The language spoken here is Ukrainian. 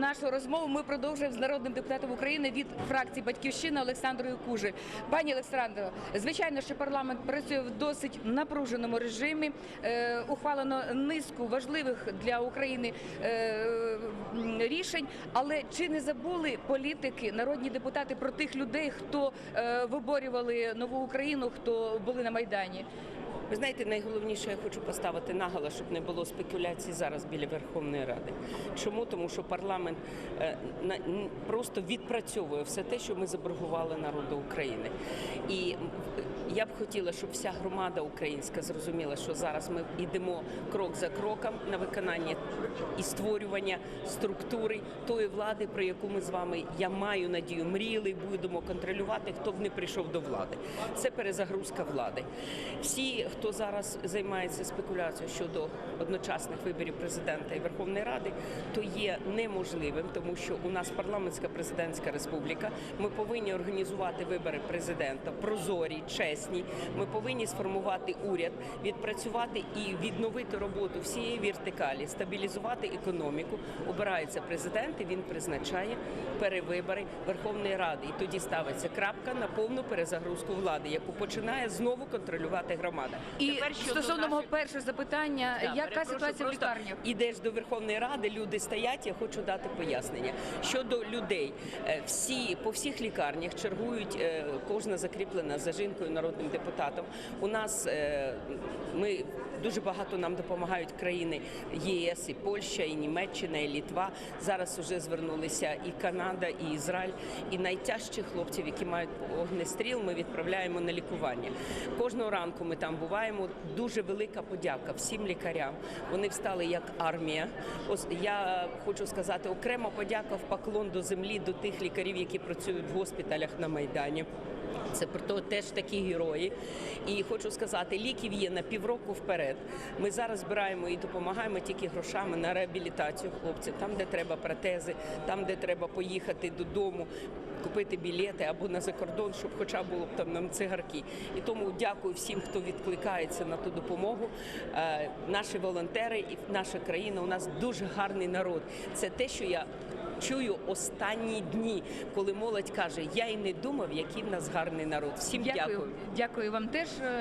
нашу розмову ми продовжуємо з народним депутатом України від фракції Батьківщина Олександрою Кужи. Пані Олександро, звичайно, що парламент працює в досить напруженому режимі. Е, ухвалено низку важливих для України е, рішень. Але чи не забули політики, народні депутати про тих людей, хто е, виборювали нову Україну, хто були на майдані? Ви знаєте, найголовніше я хочу поставити наголос, щоб не було спекуляцій зараз біля Верховної Ради. Чому? Тому що парламент е, просто відпрацьовує все те, що ми заборгували народу України. І я б хотіла, щоб вся громада українська зрозуміла, що зараз ми йдемо крок за кроком на виконання і створювання структури тої влади, про яку ми з вами, я маю надію, мріяли будемо контролювати, хто б не прийшов до влади. Це перезагрузка влади. Всі, хто зараз займається спекуляцією щодо одночасних виборів президента і Верховної Ради, то є неможливим, тому що у нас парламентська президентська республіка. Ми повинні організувати вибори президента прозорі, чесні. Ми повинні сформувати уряд, відпрацювати і відновити роботу всієї вертикалі, стабілізувати економіку. Обирається президент, і він призначає перевибори Верховної Ради. І тоді ставиться крапка на повну перезагрузку влади, яку починає знову контролювати громада. І Тепер щодо стосовно мого наших- першого запитання, так, яка перепрошую, ситуація в просто лікарнях? Ідеш до Верховної Ради, люди стоять. Я хочу дати пояснення щодо людей. Е, Всі по всіх лікарнях чергують е, кожна закріплена за жінкою народним депутатом. У нас е, ми дуже багато нам допомагають країни ЄС, і Польща, і Німеччина, і Літва. Зараз вже звернулися і Канада, і Ізраїль. І найтяжчих хлопців, які мають огнестріл, ми відправляємо на лікування. Кожного ранку ми там буваємо. Дуже велика подяка всім лікарям. Вони встали як армія. Я хочу сказати окрема подяка в поклон до землі, до тих лікарів, які працюють в госпіталях на майдані. Це про теж такі герої. І хочу сказати, ліків є на півроку вперед. Ми зараз збираємо і допомагаємо тільки грошами на реабілітацію хлопців, там, де треба протези, там, де треба поїхати додому. Купити білети або на закордон, щоб хоча було б там нам цигарки. І тому дякую всім, хто відкликається на ту допомогу. Е, наші волонтери і наша країна. У нас дуже гарний народ. Це те, що я чую останні дні, коли молодь каже: Я й не думав, який в нас гарний народ. Всім дякую. Дякую, дякую вам теж.